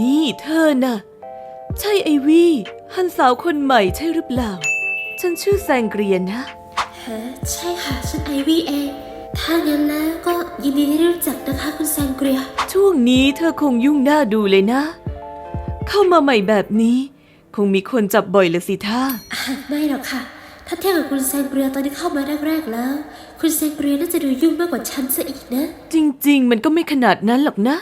นี่เธอน่ะ ใช่ไอวี่ฮันสาวคนใหม่ใช่หรือเปล่า ฉันชื่อแซงเกรียนนะฮะใช่ค่ะ ฉันไอวี่เอง ถ้างั้นแล้วก็ยินดีที่ได้รู้จักนะคะคุณแซงเกรีย ช่วงนี้เธอคงยุ่งหน้าดูเลยนะ เข้ามาใหม่แบบนี้ คงมีคนจับบ่อยละสิท่าอะไม่หรอกค่ะ ถ้าเทียบกับคุณแซงเกรียตอนที่เข้ามาแรกๆแล้ว คุณแซงเกรียน่าจะดูยุ่งมากกว่าฉันซะอีกนะ จริง ๆ มันก็ไม่ขนาดนั้นหรอกนะ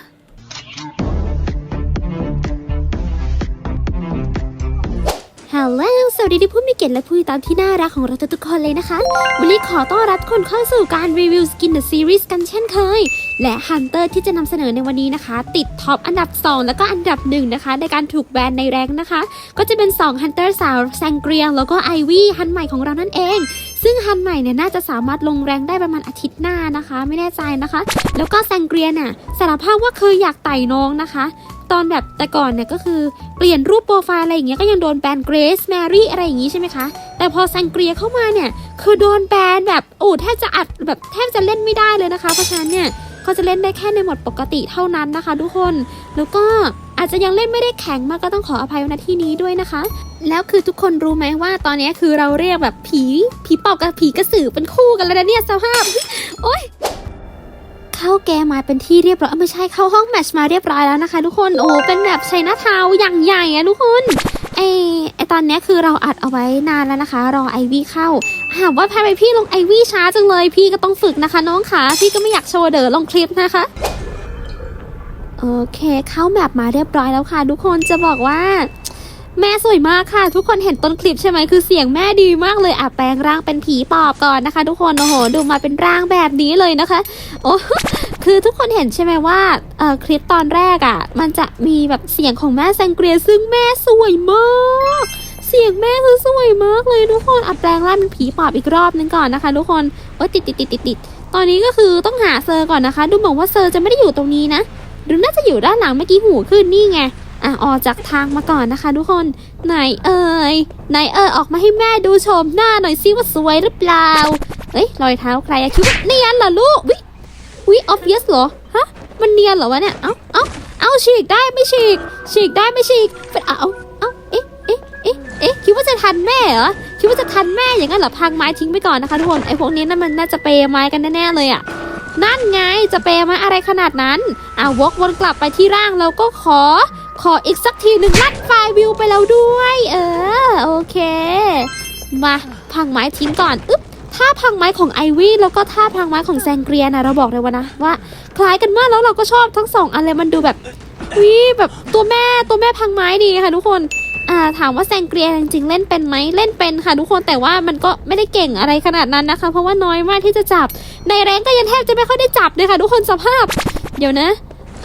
ฮัลโหลสวัสดีที่ผู้มีเกียรติและผู้ติดตามที่น่ารักของเราทุกๆคนเลยนะคะ วันนี้ขอต้อนรับคนเข้าสู่การรีวิวสกินเดอะซีรีส์กันเช่นเคย และฮันเตอร์ที่จะนำเสนอในวันนี้นะคะ ติดท็อปอันดับ 2 แล้วก็อันดับ 1 นะคะ ในการถูกแบนในแรงนะคะ ก็จะเป็น2ฮันเตอร์สาวแซงเกรียแล้วก็ไอวี่ฮันใหม่ของเรานั่นเอง ซึ่งฮันใหม่เนี่ยน่าจะสามารถลงแรงได้ประมาณอาทิตย์หน้านะคะ ไม่แน่ใจนะคะ แล้วก็แซงเกรียน่ะสารภาพว่าเคยอยากไต่น้องนะคะ ตอนแบบแต่ก่อนเนี่ยก็คือเปลี่ยนรูปโปรไฟล์อะไรอย่างเงี้ยก็ยังโดนแบนเกรซแมรี่อะไรอย่างงี้ใช่ไหมคะ แต่พอแซงเกรียเข้ามาเนี่ยคือโดนแบนแบบโอ้แทบจะอัดแบบแทบจะเล่นไม่ได้เลยนะคะ เพราะฉะนั้นเนี่ยก็จะเล่นได้แค่ในหมดปกติเท่านั้นนะคะ ทุกคน แล้วก็อาจจะยังเล่นไม่ได้แข็งมากก็ต้องขออภัยณที่นี้ด้วยนะคะ แล้วคือทุกคนรู้ไหมว่าตอนนี้คือเราเรียกแบบผีผีปอบกับผีกระสือเป็นคู่กันแล้วนะเนี่ยสภาพ โอ๊ย เข้าแกมาเป็นที่เรียบร้อยไม่ใช่เข้าห้องแมชมาเรียบร้อยแล้วนะคะ ทุกคนโอ้เป็นแบบชัยนาทาวอย่างใหญ่อะทุกคนไอไอตอนนี้คือเราอัดเอาไว้นานแล้วนะคะ รอไอวี่เข้าหากว่าพายไปพี่ลงไอวี่ช้าจังเลย พี่ก็ต้องฝึกนะคะ น้องขาพี่ก็ไม่อยากโชว์เด๋อลงคลิปนะคะโอเคเข้าแมปมาเรียบร้อยแล้วค่ะ ทุกคนจะบอกว่า แม่สวยมากค่ะ ทุกคนเห็นต้นคลิปใช่ไหมคือเสียงแม่ดีมากเลยอะแปลงร่างเป็นผีปอบก่อนนะคะ ทุกคนโอ้โหดูมาเป็นร่างแบบนี้เลยนะคะ โอ้คือทุกคนเห็นใช่ไหมว่าเอ่อคลิปตอนแรกอะ่ะ มันจะมีแบบเสียงของแม่แซงเกรียซึ่งแม่สวยมากเสียงแม่คือสวยมากเลยทุกคนอัดแปลงร่างเป็นผีปอบอีกรอบนึงก่อนนะคะ ทุกคนโอ้ติดติดติดติดติดตอนนี้ก็คือต้องหาเซอร์ก่อนนะคะ ดูเหมือนว่าเซอร์จะไม่ได้อยู่ตรงนี้นะหรือน่าจะอยู่ด้านหลังเมื่อกี้หูขึ้นนี่ไง อะออกจากทางมาก่อนนะคะ ทุกคน ไหนเอ่ยไหนเอ่ยออกมาให้แม่ดูชมหน้าหน่อยซิว่าสวยหรือเปล่าเอ้ยรอยเท้าใครอะคิดว่าเนียนเหรอลูกวิวิออฟเยสเหรอฮะมันเนียนเหรอวะเนี่ยเอ้าเอ้าเอ้าฉีกได้ไม่ฉีกฉีกได้ไม่ฉีกเป็นเอาเอาเอ๊ะเอ๊ะเอ๊ะเอ๊ะคิดว่าจะทันแม่เหรอคิดว่าจะทันแม่อย่างนั้นเหรอพังไม้ทิ้งไปก่อนนะคะทุกคนไอ้พวกนี้นั่นมันน่าจะเปย์ไม้กันแน่ๆเลยอะนั่นไงจะเปย์ไม้อะไรขนาดนั้นอะวกวนกลับไปที่ร่างแล้วก็ขอ ขออีกสักทีหนึ่งลัดไฟล์วิวไปแล้วด้วย เออ โอเค มาพังไม้ทิ้งก่อนอึ๊บท่าพังไม้ของไอวี่แล้วก็ท่าพังไม้ของแซงเกรียนะเราบอกเลยว่านะว่า คล้ายกันมากแล้วเราก็ชอบทั้งสองอันเลยมันดูแบบวิแบบตัวแม่ตัวแม่พังไม้ดีค่ะทุกคนอ่าถามว่าแซงเกรียจริงๆเล่นเป็นไหมเล่นเป็นค่ะทุกคนแต่ว่ามันก็ไม่ได้เก่งอะไรขนาดนั้นนะคะ เพราะว่าน้อยมากที่จะจับในแรงก็ยังแทบจะไม่ค่อยได้จับเลยค่ะทุกคนสภาพ เดี๋ยวนะ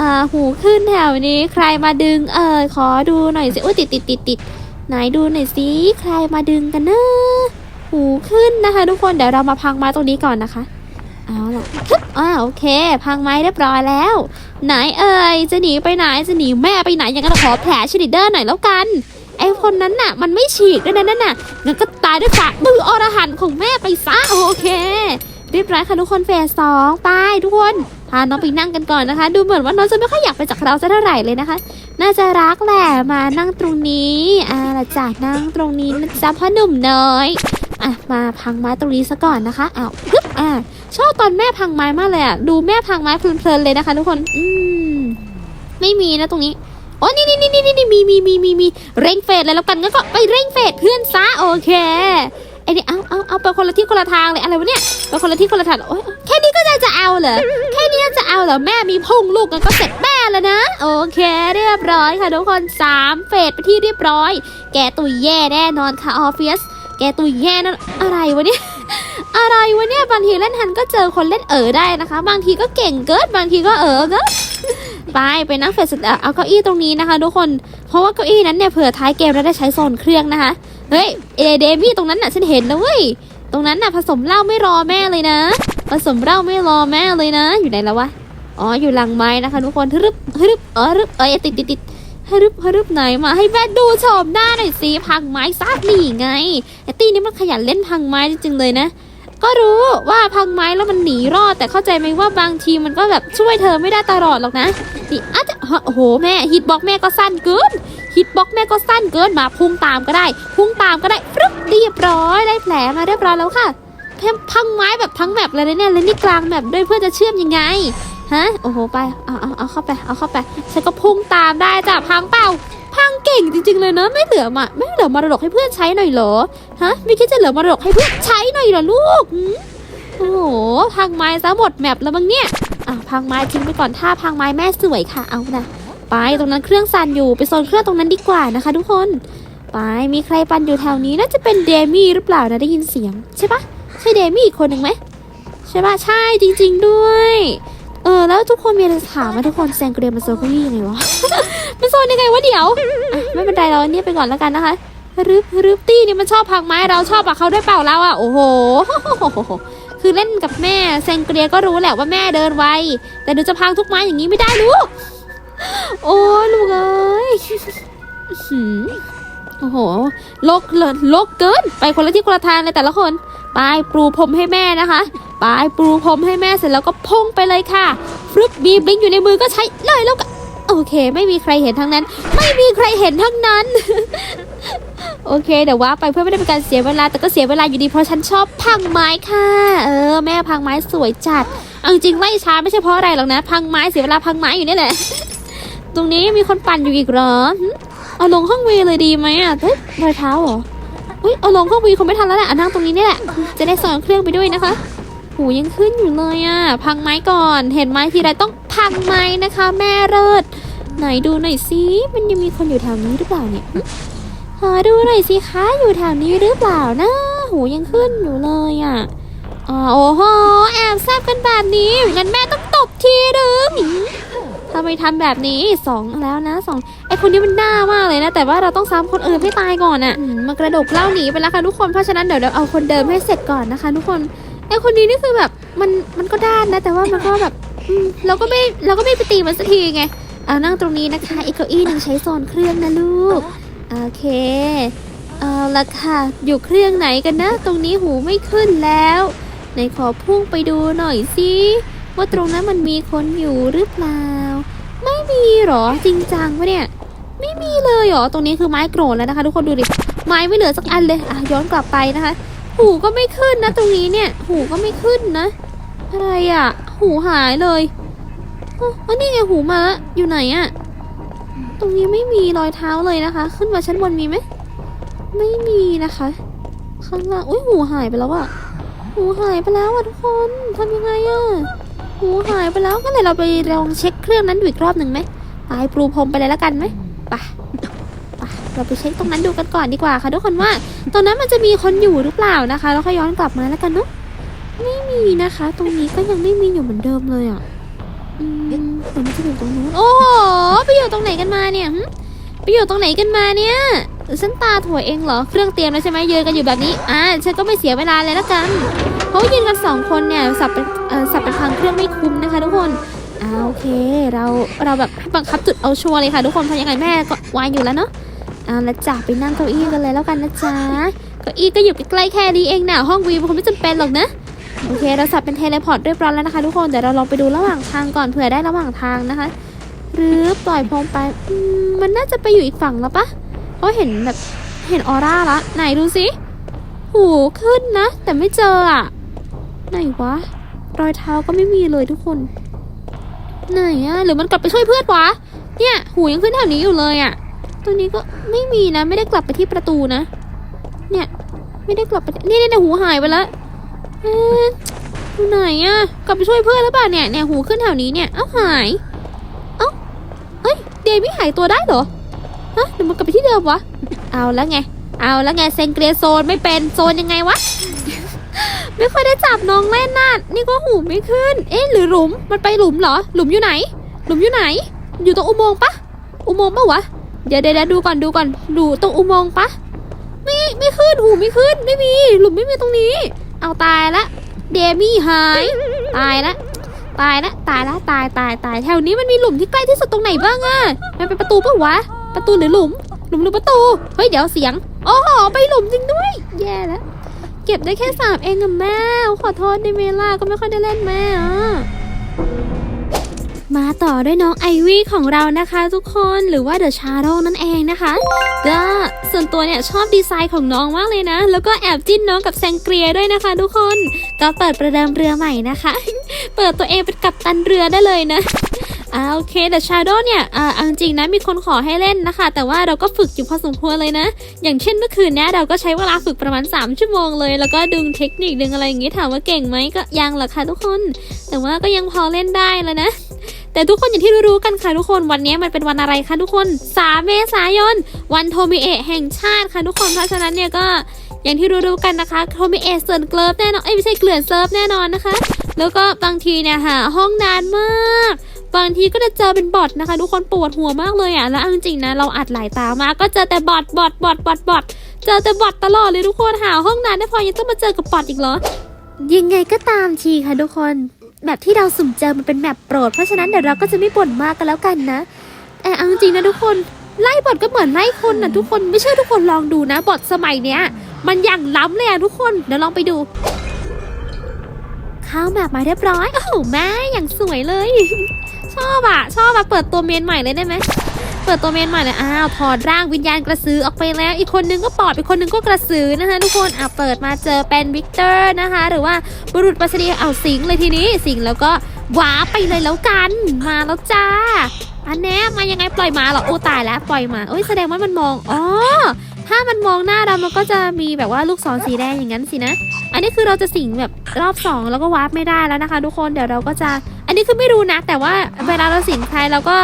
อ่าหูขึ้นแถวนี้ใครมาดึง เออขอดูหน่อยสิอุ้ยติดติดติดติดไหนดูหน่อยสิใครมาดึงกันนะหูขึ้นนะคะ ทุกคนเดี๋ยวเรามาพังไม้ตรงนี้ก่อนนะคะ เอาล่ะฮึบอ่าโอเค พังไม้เรียบร้อยแล้ว ไหนเอ่ยจะหนีไปไหนจะหนีแม่ไปไหนอย่างนั้นขอแผลชนิดเดอร์หน่อยแล้วกันไอคนนั้นน่ะ มันไม่ฉีกด้วยนะนั่นน่ะงั้นก็ตายด้วยฝ่ามืออรหันต์ของแม่ไปซะโอเคเรียบร้อยค่ะทุกคนเฟสสองไปทุกคน พาน้องไปนั่งกันก่อนนะคะ ดูเหมือนว่าน้องจะไม่ค่อยอยากไปจากเราสักเท่าไหร่เลยนะคะ น่าจะรักแหละมานั่งตรงนี้อ่าละจ้ะนั่งตรงนี้นะจ๊ะพ่อหนุ่มน้อยอะมาพังไม้ตรงนี้ซะก่อนนะคะอ้าวปึ๊บอ่าชอบตอนแม่พังไม้มากเลยอะดูแม่พังไม้เพลินๆเลยนะคะ ทุกคนอืมไม่มีนะตรงนี้โอ้นี่นี่นี่นี่นี่มีมีมีมีมีเร่งเฟสเลยแล้วกันงั้นก็ไปเร่งเฟสเพื่อนซะโอเค ไอ้นี่เอาเอาเอาไปคนละที่คนละทางเลยอะไรวะเนี่ยไปคนละที่คนละทางโอ้ยแค่นี้ก็จะจะเอาเหรอแค่นี้จะเอาเหรอแม่มีพุ่งลูกกันก็เสร็จแม่แล้วนะโอเค เรียบร้อยค่ะทุกคนสามเฟสไปที่เรียบร้อย แกตุยแย่แน่นอนค่ะออฟฟิศแกตุยแย่นั่นอะไรวะเนี่ยอะไรวะเนี่ยบางทีเล่นทันก็เจอคนเล่นเอ๋อได้นะคะ บางทีก็เก่งเกินบางทีก็เอ๋อเกินไปไปนั่งเฟสสุดเอาเก้าอี้ตรงนี้นะคะ ทุกคนเพราะว่าเก้าอี้นั้นเนี่ยเผื่อท้ายเกมเราได้ใช้โซนเครื่องนะคะ เฮ้ยเอเดมี่ตรงนั้นน่ะฉันเห็นนะเว้ยตรงนั้นน่ะผสมเหล้าไม่รอแม่เลยนะ ผสมเหล้าไม่รอแม่เลยนะ อยู่ไหนแล้ววะอ๋ออยู่หลังไม้นะคะทุกคนฮึบฮึบเออฮึบเอ้ยติดติดติดฮึบฮึบไหนมาให้แม่ดูชมหน้าหน่อยสิพังไม้ซาดนี่ไงไอตีนี่มันขยันเล่นพังไม้จริงๆเลยนะ ก็รู้ว่าพังไม้แล้วมันหนีรอด แต่เข้าใจไหมว่าบางทีมันก็แบบช่วยเธอไม่ได้ตลอดหรอกนะนี่อาจจะโอ้โหแม่ฮิตบอกแม่ก็สั้นเกินฮิตบ็อกแม่ก็สั้นเกินมาพุ่งตามก็ได้ พุ่งตามก็ได้ฟรึบเรียบร้อยได้แผลมาเรียบร้อยแล้วค่ะพังไม้แบบทั้งแมปเลยนะเนี่ยแล้วนี่กลางแมปด้วยเพื่อจะเชื่อมยังไงฮะโอ้โหไปเอาเอาเอาเข้าไปเอาเข้าไปฉันก็พุ่งตามได้จ้ะพังเปล่าพัง เก่งจริง ๆ เลยนะ ไม่เหลือมาไม่เหลือมรดกให้เพื่อนใช้หน่อยเหรอฮะไม่คิดจะเหลือมรดกให้เพื่อนใช้หน่อยเหรอลูกโอ้โหพังไม้ซะหมดแมปแล้วมั้งเนี่ยอะพังไม้ทิ้งไปก่อนถ้าพังไม้แม่สวยค่ะเอานะไปตรงนั้นเครื่องสั่นอยู่ไปโซนเครื่องตรงนั้นดีกว่านะคะ ทุกคนไปมีใครปันอยู่แถวนี้น่าจะเป็นเดมี่หรือเปล่านะได้ยินเสียง ใช่ปะใช่เดมี่อีกคนหนึ่งไหมใช่ปะใช่จริง ๆ ด้วย เออแล้วทุกคนมีอะไรถามไหมทุกคนแซงเกรียนมาโซนเก้าอี้ยังไงวะมันโซนยังไงวะเดี๋ยวอะไม่เป็นไรเราอันนี้ไปก่อนแล้วกันนะคะรึบรึบตี้นี่มันชอบพังไม้เราชอบอะเขาด้วยเปล่าเราอะโอ้โห คือเล่นกับแม่แซงเกรียก็รู้แหละว่าแม่เดินไวแต่หนูจะพังทุกไม้อย่างนี้ไม่ได้ลูกโอ้ลูกเอ้ยโอ้โหลกเลยลกเกิน ไปคนละที่คนละทางเลยแต่ละคน ไปปรูพรมให้แม่นะคะไปปรูพรมให้แม่เสร็จแล้วก็พุ่งไปเลยค่ะฟรึบบีบลิงอยู่ในมือก็ใช้เลยแล้วก็โอเค ไม่มีใครเห็นทั้งนั้น ไม่มีใครเห็นทั้งนั้น โอเคเดี๋ยวว่าไปเพื่อไม่ได้เป็นการเสียเวลา แต่ก็เสียเวลาอยู่ดีเพราะฉันชอบพังไม้ค่ะ เออ แม่พังไม้สวยจัดเอาจริงไล่ช้าไม่ใช่เพราะอะไรหรอกนะ พังไม้เสียเวลาพังไม้อยู่นี่แหละ ตรงนี้มีคนปั่นอยู่อีกเหรอเอาลงห้องเวเลยดีไหมอะเฮ้ยรอยเท้าเหรอ เฮ้ยเอาลงห้องวีคงไม่ทันแล้วแหละอะนั่งตรงนี้นี่แหละ จะได้สอนเครื่องไปด้วยนะคะหูยังขึ้นอยู่เลยอะ พังไม้ก่อน เห็นไม้ทีไรต้องพังไม้นะคะ แม่เลิศไหนดูหน่อยสิมันยังมีคนอยู่แถวนี้หรือเปล่าเนี่ยหาดูหน่อยสิคะอยู่แถวนี้หรือเปล่านะ หูยังขึ้นอยู่เลยอะอ๋อโอ้โหแอบแซบกันแบบนี้งั้นแม่ต้องตบทีนึง ทำไมทำแบบนี้สองแล้วนะสองไอคนนี้มันหน้ามากเลยนะ แต่ว่าเราต้องซ้ำคนอื่นให้ตายก่อนอะมากระดกเล่าหนีไปแล้วค่ะทุกคนเพราะฉะนั้นเดี๋ยวเราเอาคนเดิมให้เสร็จก่อนนะคะ ทุกคนไอคนนี้นี่คือแบบมันมันก็ด้านนะ แต่ว่ามันก็แบบเราก็ไม่เราก็ไม่ไปตีมันสักทีไงเอานั่งตรงนี้นะคะอีกเก้าอี้หนึ่งใช้โซนเครื่องนะลูกโอเคเอาละค่ะอยู่เครื่องไหนกันนะ ตรงนี้หูไม่ขึ้นแล้วไหนขอพุ่งไปดูหน่อยสิ ว่าตรงนั้นมันมีคนอยู่หรือเปล่า ไม่มีหรอจริงจังปะเนี่ย ไม่มีเลยหรอตรงนี้คือไม้โกรนแล้วนะคะ ทุกคนดูดิไม้ไม่เหลือสักอันเลยอะย้อนกลับไปนะคะ หูก็ไม่ขึ้นนะ ตรงนี้เนี่ย หูก็ไม่ขึ้นนะ อะไรอะ หูหายเลยอ๋ออ๋อนี่ไงหูมาละอยู่ไหนอะตรงนี้ไม่มีรอยเท้าเลยนะคะ ขึ้นมาชั้นบนมีไหมไม่มีนะคะ ข้างล่างอุ้ยหูหายไปแล้วอะหูหายไปแล้วอะทุกคนทำยังไงอะ หูหายไปแล้วก็เลยเราไปลองเช็คเครื่องนั้นดูอีกรอบหนึ่งไหมไปปรูพรมไปเลยแล้วกันไหมไปไปเราไปเช็คตรงนั้นดูกันก่อนดีกว่าค่ะทุกคนว่าตรงนั้นมันจะมีคนอยู่หรือเปล่านะคะ แล้วค่อยย้อนกลับมาแล้วกันเนาะไม่มีนะคะ ตรงนี้ก็ยังไม่มีอยู่เหมือนเดิมเลยอะอืมเดี๋ยวมันจะอยู่ตรงนู้นโอ้โหไปอยู่ตรงไหนกันมาเนี่ยไปอยู่ตรงไหนกันมาเนี่ย ฉันตาถั่วเองเหรอ เครื่องเตรียมแล้วใช่ไหมยืนกันอยู่แบบนี้ อ่า ฉันก็ไม่เสียเวลาเลยละกัน เพราะว่ายืนกันสองคนเนี่ย สับเป็นเอ่อสับเป็นพังเครื่องไม่คุ้มนะคะทุกคนอ่าโอเค เรา เราแบบบังคับจุดเอาชัวร์เลยค่ะ ทุกคนเพราะยังไงแม่ก็วายอยู่แล้วเนาะอ่าแล้วจ้ะไปนั่งเก้าอี้กันเลยแล้วกันนะจ๊ะเก้าอี้ก็อยู่ใกล้แค่นี้เองนะห้องวีมันคงไม่จำเป็นหรอกนะโอเค เราสับเป็นเทเลพอร์ตเรียบร้อยแล้วนะคะทุกคนเดี๋ยวเราลองไปดูระหว่างทางก่อนเผื่อได้ระหว่างทางนะคะ หรือปล่อยพรมไปมมันน่าจะไปอยู่อีกฝั่งแล้วปะ เพราะเห็นแบบเห็นออร่าละไหนดูสิหูขึ้นนะ แต่ไม่เจออะไหนวะ รอยเท้าก็ไม่มีเลยทุกคน ไหนอะหรือมันกลับไปช่วยเพื่อนวะ เนี่ย หูยังขึ้นแถวนี้อยู่เลยอะตัวนี้ก็ไม่มีนะ ไม่ได้กลับไปที่ประตูนะ เนี่ย ไม่ได้กลับไป นี่เนี่ยหูหายไปแล้วเอ๊ะอยู่ไหนอะกลับไปช่วยเพื่อนหรือเปล่าเนี่ยเนี่ยหูขึ้นแถวนี้เนี่ย เอ้าหาย เอ้าเอ้ย เดมี่หายตัวได้เหรอ ฮะหรือมันกลับไปที่เดิมวะ เอาแล้วไง เอาแล้วไงเซนเกรโซนไม่เป็นโซนยังไงวะ ไม่ค่อยได้จับน้องเล่นน่ะนี่ก็หูไม่ขึ้น เอ๊ะหรือหลุม มันไปหลุมเหรอ หลุมอยู่ไหน หลุมอยู่ไหน อยู่ตรงอุโมงค์ปะ อุโมงค์ปะวะเดี๋ยวเดี๋ยวเดี๋ยวดูก่อนดูก่อน ดูตรงอุโมงค์ปะ ไม่ไม่ขึ้นหูไม่ขึ้น ไม่มี หลุมไม่มีตรงนี้ เอาตายละ เดมี่หาย ตายละตายละตายละตายตายตายแถวนี้มันมีหลุมที่ใกล้ที่สุดตรงไหนบ้างอะมันเป็นประตูปะวะ ประตูหรือหลุม หลุมหรือประตู เฮ้ยเดี๋ยวเสียงอ้โหไปหลุมจริงด้วย แย่แล้ว เก็บได้แค่สามเองอะแม่ ขอโทษได้ไหมล่ะก็ไม่ค่อยได้เล่นแม่อะมาต่อด้วยน้องไอวี่ของเรานะคะทุกคนหรือว่าเดอะชาโดนั่นเองนะคะก็ส่วนตัวเนี่ยชอบดีไซน์ของน้องมากเลยนะ แล้วก็แอบจิ้นน้องกับแซงเกรียด้วยนะคะ ทุกคนก็เปิดประเดิมเรือใหม่นะคะ เปิดตัวเองเป็นกัปตันเรือได้เลยนะ อ่าโอเคแต่ Shadow เนี่ยอ่าเอาจริงนะมีคนขอให้เล่นนะคะ แต่ว่าเราก็ฝึกอยู่พอสมควรเลยนะ อย่างเช่นเมื่อคืนเนี้ยเราก็ใช้เวลาฝึกประมาณ 3 ชั่วโมงเลย แล้วก็ดึงเทคนิคดึงอะไรอย่างงี้ถามว่าเก่งไหมก็ยังหรอกค่ะทุกคน แต่ว่าก็ยังพอเล่นได้แล้วนะแต่ทุกคนอย่างที่รู้ๆกันค่ะทุกคนวันนี้มันเป็นวันอะไรคะทุกคน 3 เมษายน วันโทมิเอะแห่งชาติค่ะทุกคนเพราะฉะนั้นเนี่ยก็อย่างที่รู้ๆกันนะคะโทมิเอะเซิร์นเกลิฟแน่นอนเอ้ยไม่ใช่เกลื่อนเซิร์ฟแน่นอนนะคะ แล้วก็บางทีเนี่ยหาห้องนานมาก บางทีก็จะเจอเป็นบอทนะคะ ทุกคนปวดหัวมากเลยอะแล้วจริงๆนะเราอัดหลายตามากก็เจอแต่บอทบอทบอทบอทบอทเจอแต่บอทตลอดเลยทุกคนหาห้องนานได้พอยังต้องมาเจอกับบอทอีกเหรอยังไงก็ตามทีค่ะทุกคนแบบที่เราสุ่มเจอมันเป็นแมปโปรด เพราะฉะนั้นเดี๋ยวเราก็จะไม่บ่นมากกันแล้วกันนะแต่เอาจริงๆนะทุกคนไล่บอทก็เหมือนไล่คนนะทุกคนไม่เชื่อทุกคนลองดูนะบอทสมัยเนี้ย มันอย่างล้ำเลยอะทุกคนเดี๋ยวลองไปดูเข้าแบบมาเรียบร้อยโอ้โหแม่อย่างสวยเลย ชอบอะชอบอะเปิดตัวเมนใหม่เลยได้ไหมเปิดตัวเมนใหม่เลยอ้าวถอดร่างวิญญาณกระสือออกไปแล้ว อีกคนนึงก็ปอบอีกคนนึงก็กระสือนะคะทุกคนอะเปิดมาเจอเป็นวิกเตอร์นะคะ หรือว่าบุรุษปรัสนีเอาสิงเลยทีนี้สิงแล้วก็ว้าไปเลยแล้วกันมาแล้วจ้าอันแน่มายังไงปล่อยมาเหรอโอ้ตายแล้วปล่อยมาเอ้ยแสดงว่ามันมองอ๋อถ้ามันมองหน้าเรามันก็จะมีแบบว่าลูกศรสีแดงอย่างนั้นสินะ อันนี้คือเราจะสิงแบบรอบสองแล้วก็วาร์ปไม่ได้แล้วนะคะ ทุกคนเดี๋ยวเราก็จะ อันนี้คือไม่รู้นะ แต่ว่าเวลาเราสิงใครเราก็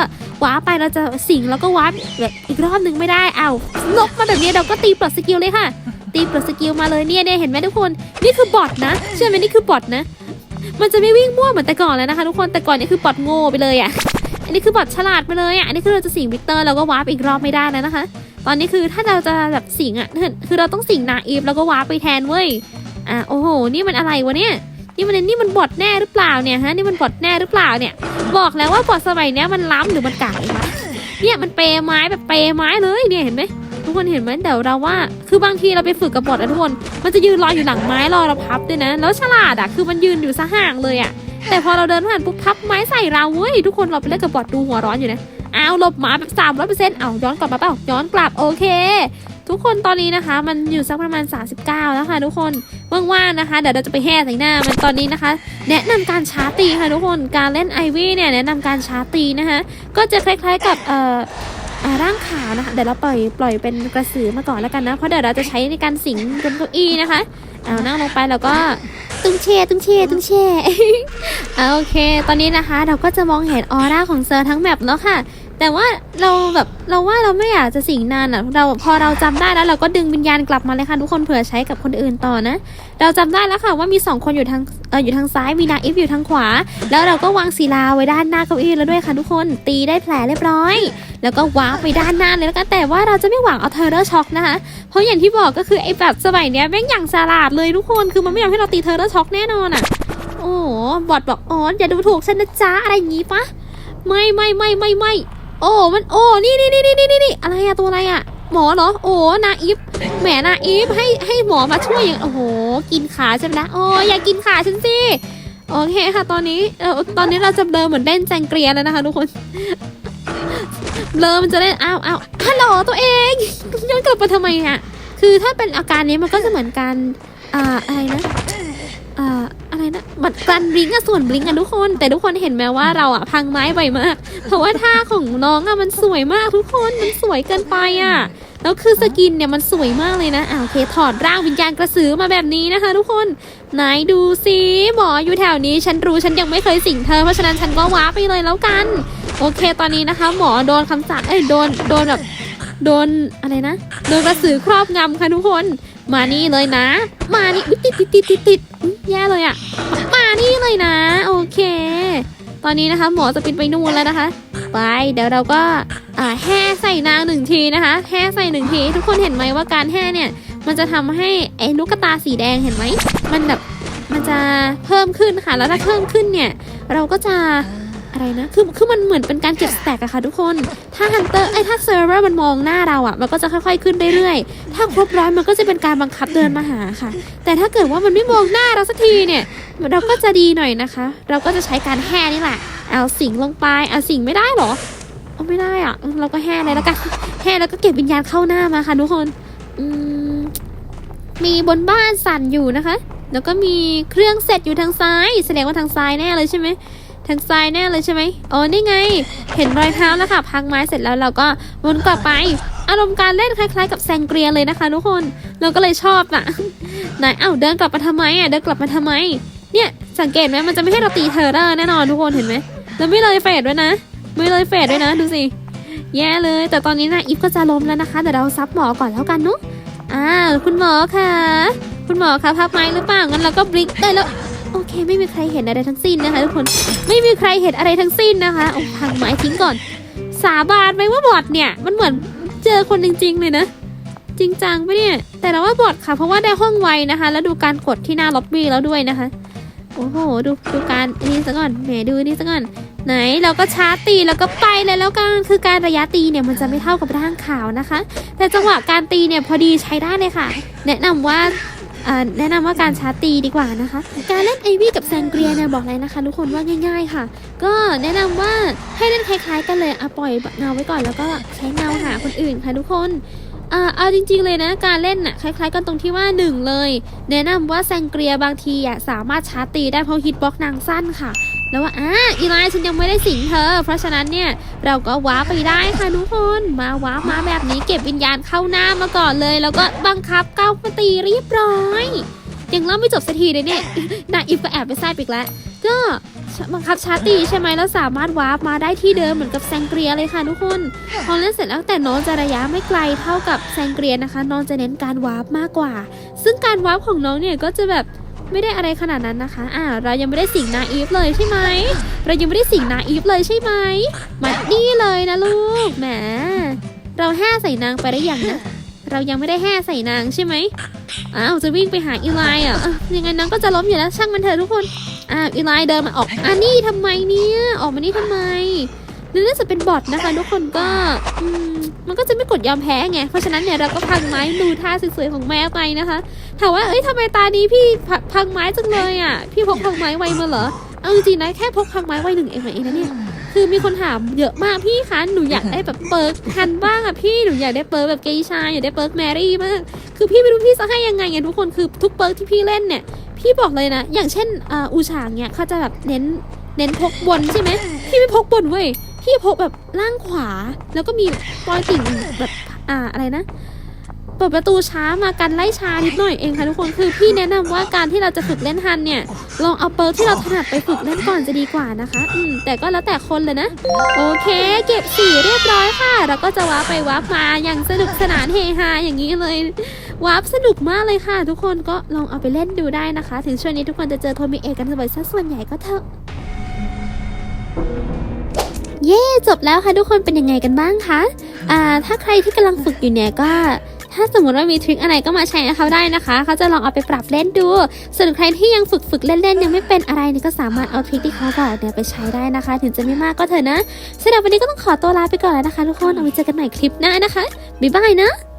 ว้าไปเราจะสิงแล้วก็วาแบบอีกรอบนึงไม่ได้เอาลบมาแบบนี้เราก็ตีปลดสกิลเลยค่ะ ตีปลดสกิลมาเลยเนี่ยเนี่ยเห็นไหมทุกคนนี่คือบอทนะเชื่อไหมนี่คือบอทนะ มันจะไม่วิ่งมั่วเหมือนแต่ก่อนแล้วนะคะ ทุกคนแต่ก่อนนี่คือบอทโง่ไปเลยอะอันนี้คือบอทฉลาดไปเลยอะอันนี้คือเราจะสิงวิกเตอร์เราก็ว้าร์ปอีกรอบไม่ได้แล้วนะคะ ตอนนี้คือถ้าเราจะแบบสิงอะคือเราต้องสิงนาอีฟแล้วก็ว้าไปแทนเว้ยอะโอ้โห นี่มันอะไรวะเนี่ย นี่มันนี่มันบอทแน่หรือเปล่าเนี่ยฮะนี่มันบอทแน่หรือเปล่าเนี่ย บอกแล้วว่าบอทสมัยเนี้ยมันล้ำหรือมันกากวะเนี่ยมันเปรย์ไม้แบบเปรย์ไม้เลยเนี่ยเห็นไหมทุกคนเห็นไหมเดี๋ยวเราว่า คือบางทีเราไปฝึกกับบอทอะทุกคน มันจะยืนรออยู่หลังไม้รอเราพับด้วยนะ แล้วฉลาดอะคือมันยืนอยู่ซะห่างเลยอะแต่พอเราเดินผ่านปุ๊บพับไม้ใส่เราเว้ยทุกคนเราไปเล่นกับบอทดูหัวร้อนอยู่นะเอาหลบหมาแบบสามร้อยเปอร์เซ็นต์เอาย้อนกลับมาเปล่าย้อนกลับโอเค ทุกคนตอนนี้นะคะ มันอยู่สักประมาณ 39 แล้วค่ะ ทุกคนว่างๆนะคะ เดี๋ยวเราจะไปแห่ใส่หน้ามันตอนนี้นะคะ แนะนำการชาร์ตีค่ะทุกคนการเล่นไอวี่เนี่ยแนะนำการชาร์ตีนะคะก็จะคล้ายๆกับเอ่อร่างขาวนะคะเดี๋ยวเราปล่อยปล่อยเป็นกระสือมาก่อนแล้วกันนะเพราะเดี๋ยวเราจะใช้ในการสิงบนเก้าอี้นะคะเอานั่งลงไปแล้วก็ตุ้งเชตุ้งเชตุ้งเชเอาโอเค ตอนนี้นะคะ เราก็จะมองเห็นออร่าของเซอร์ทั้งแมปแล้วค่ะ แต่ว่าเราแบบเราว่าเราไม่อยากจะสิงนานอะ เราพอเราจำได้แล้วเราก็ดึงวิญญาณกลับมาเลยค่ะทุกคนเผื่อใช้กับคนอื่นต่อนะ เราจำได้แล้วค่ะว่ามีสองคนอยู่ทางเอออยู่ทางซ้ายมีนาอิฟอยู่ทางขวา แล้วเราก็วางศิลาไว้ด้านหน้าเก้าอี้แล้วด้วยค่ะทุกคนตีได้แผลเรียบร้อย แล้วก็วางไปด้านหน้าเลยแล้วกันแต่ว่าเราจะไม่หวังเอาเทอร์เรอร์ช็อกนะคะเพราะอย่างที่บอกก็คือไอ้แบบสมัยเนี้ยแม่งอย่างฉลาดเลยทุกคนคือมันไม่ยอมให้เราตีเทอร์เรอร์ช็อกแน่นอนอะโอ้บอทบอกอ๋ออย่าดูถูกฉันนะจ๊ะอะไรอย่างงี้ปะไม่ไม่ไม่ไม่ไม่ โอ้ มันโอ้ นี่นี่นี่นี่นี่นี่อะไรอะตัวอะไรอะหมอเหรอ โอ้ นาอีฟ แหม นาอีฟ ให้ให้หมอมาช่วยอย่าง โอ้โห กินขาใช่ไหมนะโอ้อย่ากินขาฉันสิ โอเคค่ะ ตอนนี้เออตอนนี้เราจะเบลอเหมือนเล่นแจงเกรียแล้วนะคะทุกคนเบลอมันจะเล่นอ้าวอ้าวฮัลโหลตัวเองย้อนกลับไปทำไมอะคือถ้าเป็นอาการนี้มันก็จะเหมือนการอ่าอะไรนะอ่า อะไรนะบัตรกันบลิงก์อะส่วนบลิงก์อะทุกคน แต่ทุกคนเห็นไหมว่าเราอะพังไม้บ่อยมาก เพราะว่าท่าของน้องอะมันสวยมากทุกคนมันสวยเกินไปอะแล้วคือสกินเนี่ยมันสวยมากเลยนะอ่าโอเคถอดร่างวิญญาณกระสือมาแบบนี้นะคะ ทุกคนไหนดูสิหมออยู่แถวนี้ ฉันรู้ฉันยังไม่เคยสิงเธอเพราะฉะนั้นฉันก็ว้าไปเลยแล้วกัน โอเคตอนนี้นะคะ หมอโดนคำสั่งเอ้ยโดนโดนแบบโดนอะไรนะ โดนกระสือครอบงำค่ะทุกคน มานี่เลยนะ มานี่ติดติดติดติดติดแย่เลยอะมานี่เลยนะ โอเค ตอนนี้นะคะ หมอจะปิดไปนู่นแล้วนะคะ ไป เดี๋ยวเราก็อ่าแห่ใส่นางหนึ่งทีนะคะแห่ใส่หนึ่งที ทุกคนเห็นไหมว่าการแห่เนี่ย มันจะทำให้ไอ้ลูกตาสีแดงเห็นไหม มันแบบมันจะเพิ่มขึ้นค่ะ แล้วถ้าเพิ่มขึ้นเนี่ย เราก็จะ อะไรนะ คือคือมันเหมือนเป็นการเก็บสแต็กอะค่ะทุกคน ถ้าฮันเตอร์ไอ้ถ้าเซิร์ฟเวอร์มันมองหน้าเราอะมันก็จะค่อยๆขึ้นเรื่อยๆ ถ้าครบร้อยมันก็จะเป็นการบังคับเดินมาหาค่ะ แต่ถ้าเกิดว่ามันไม่มองหน้าเราสักทีเนี่ย เราก็จะดีหน่อยนะคะ เราก็จะใช้การแห่นี่แหละ เอาสิงลงไป เอาสิงไม่ได้เหรอเอาไม่ได้อะเราก็แห่เลยแล้วกัน แห่แล้วก็เก็บวิญญาณเข้าหน้ามาค่ะทุกคน อืม มีบนบ้านสั่นอยู่นะคะ แล้วก็มีเครื่องเสร็จอยู่ทางซ้าย แสดงว่าทางซ้ายแน่เลยใช่ไหม ทางซ้ายแน่เลยใช่ไหมอ๋อนี่ไง เห็นรอยเท้าแล้วค่ะ พังไม้เสร็จแล้วเราก็วนกลับไป อารมณ์การเล่นคล้ายๆ กับแซงเกรียเลยนะคะทุกคน เราก็เลยชอบอะไหนเอ้าเดินกลับมาทำไมอะเดินกลับมาทำไม เนี่ยสังเกตไหมมันจะไม่ให้เราตีเทอร์เรอร์แน่นอนทุกคนเห็นไหมแล้วไม่เลยเฟดด้วยนะ ไม่เลยเฟดด้วยนะดูสิ แย่เลย แต่ตอนนี้นะอีฟก็จะล้มแล้วนะคะเดี๋ยวเราซับหมอก่อนแล้วกันเนาะอ่าวคุณหมอค่ะ คุณหมอคะพับไม้หรือเปล่างั้นเราก็บลิกได้แล้ว โอเค ไม่มีใครเห็นอะไรทั้งสิ้นนะคะทุกคนไม่มีใครเห็นอะไรทั้งสิ้นนะคะโอ้พังไม้ทิ้งก่อน สาบานไหมว่าบอดเนี่ย มันเหมือนเจอคนจริง ๆ เลยนะ จริงจังปะเนี่ย แต่เราว่าบอดค่ะ เพราะว่าได้ห้องไวนะคะ แล้วดูการกดที่หน้าล็อบบี้แล้วด้วยนะคะโอ้โหดูดูการอันนี้ซะก่อนแหมดูนี่ซะก่อนไหนเราก็ชาร์จตีแล้วก็ไปเลยแล้วกันคือการระยะตีเนี่ยมันจะไม่เท่ากับร่างขาวนะคะ แต่จังหวะการตีเนี่ยพอดีใช้ได้เลยค่ะ แนะนำว่าอ่า แนะนำว่าการชาร์ตีดีกว่านะคะ การเล่นไอวี่กับแซงเกรียเนี่ยบอกเลยนะคะทุกคนว่าง่าย ๆค่ะ ก็แนะนำว่าให้เล่นคล้าย ๆ กันเลยเอาปล่อยเงาไว้ก่อนแล้วก็ใช้เงาหาคนอื่นค่ะทุกคนเอาจริงๆเลยนะการเล่นน่ะคล้ายๆกันตรงที่ว่าหนึ่งเลย แนะนำว่าแซงเกรียบางทีอะสามารถชาร์ตีได้เพราะฮิตบล็อกนางสั้นค่ะ แล้วว่าอ่าอีไลน์ฉันยังไม่ได้สิงเธอ เพราะฉะนั้นเนี่ยเราก็ว้าไปได้ค่ะทุกคนมาว้ามาแบบนี้เก็บวิญญาณเข้าหน้ามาก่อนเลย แล้วก็บังคับเก้ามาตีเรียบร้อยยังเล่าไม่จบสักทีเลยเนี่ยนางอิฟก็แอบไปแซบอีกแล้วก็บังคับชาตีใช่ไหมแล้วสามารถวาร์ปมาได้ที่เดิมเหมือนกับแซงเกรียเลยค่ะทุกคนพอเล่นเสร็จแล้วแต่น้องจะระยะไม่ไกลเท่ากับแซงเกรียนะคะ น้องจะเน้นการวาร์ปมากกว่า ซึ่งการวาร์ปของน้องเนี่ยก็จะแบบ ไม่ได้อะไรขนาดนั้นนะคะ อ่า เรายังไม่ได้สิ่งนาอีฟเลยใช่ไหม เรายังไม่ได้สิ่งนาอีฟเลยใช่ไหมมานี่เลยนะลูก แหม เราแห่ใส่นางไปได้ยังนะ เรายังไม่ได้แห่ใส่นางใช่ไหมอ้าว จะวิ่งไปหาอีไลอะยังไงนางก็จะล้มอยู่แล้ว ช่างมันเถอะทุกคนอ้าวอีไลเดินมาออก อะนี่ทำไมเนี่ย ออกมานี่ทำไมนี่น่าจะเป็นบอทนะคะทุกคนก็ อืม มันก็จะไม่กดยอมแพ้ไง เพราะฉะนั้นเนี่ยเราก็พังไม้ดูท่าสวยๆของแม่ไปนะคะ ถามว่า เอ้ยทำไมตานี้พี่พพังไม้จังเลยอะ พี่พกพังไม้ไวมาเหรอ เอาจริงนะแค่พกพังไม้ไวหนึ่งเองเองนะเนี่ย คือมีคนถามเยอะมากพี่คะหนูอยากได้แบบเปิร์กทันบ้างอะพี่ หนูอยากได้เปิร์กแบบเกย์ชายอยากได้เปิร์กแมรี่มาก คือพี่ไม่รู้พี่จะให้ยังไงไงทุกคน คือทุกเปิร์กที่พี่เล่นเนี่ย พี่บอกเลยนะ อย่างเช่นอูฉางเนี่ยเขาจะแบบเน้น เน้นพกบนใช่ไหมพี่ไม่พกบนเว้ย พี่พกแบบล่างขวา แล้วก็มีปอยติ่งแบบอ่าอะไรนะเปิดประตูช้ามากันไล่ช้านิดหน่อยเองค่ะทุกคนคือพี่แนะนำว่าการที่เราจะฝึกเล่นฮันเนี่ย ลองเอาเปิร์ที่เราถนัดไปฝึกเล่นก่อนจะดีกว่านะคะ อืมแต่ก็แล้วแต่คนเลยนะ โอเค เก็บสีเรียบร้อยค่ะเราก็จะว้าร์ปไปว้าร์ปมาอย่างสนุกสนานเฮฮาอย่างนี้เลยวาร์ปสนุกมากเลยค่ะ ทุกคนก็ลองเอาไปเล่นดูได้นะคะ ถึงช่วงนี้ทุกคนจะเจอโทมิเอะกันบ่อยซะส่วนใหญ่ก็เถอะ เย่จบแล้วค่ะทุกคนเป็นยังไงกันบ้างคะอ่าถ้าใครที่กำลังฝึกอยู่เนี่ยก็ ถ้าสมมติว่ามีทริคอะไรก็มาใช้ให้เขาได้นะคะ เขาจะลองเอาไปปรับเล่นดู ส่วนใครที่ยังฝึกฝึกเล่นๆยังไม่เป็นอะไรเนี่ยก็สามารถเอาทริคที่เขาบอกเนี่ยไปใช้ได้นะคะ ถึงจะไม่มากก็เถอะนะสำหรับวันนี้ก็ต้องขอตัวลาไปก่อนแล้วนะคะ ทุกคนเอาไว้เจอกันใหม่คลิปหน้านะคะบ๊ายบายนะ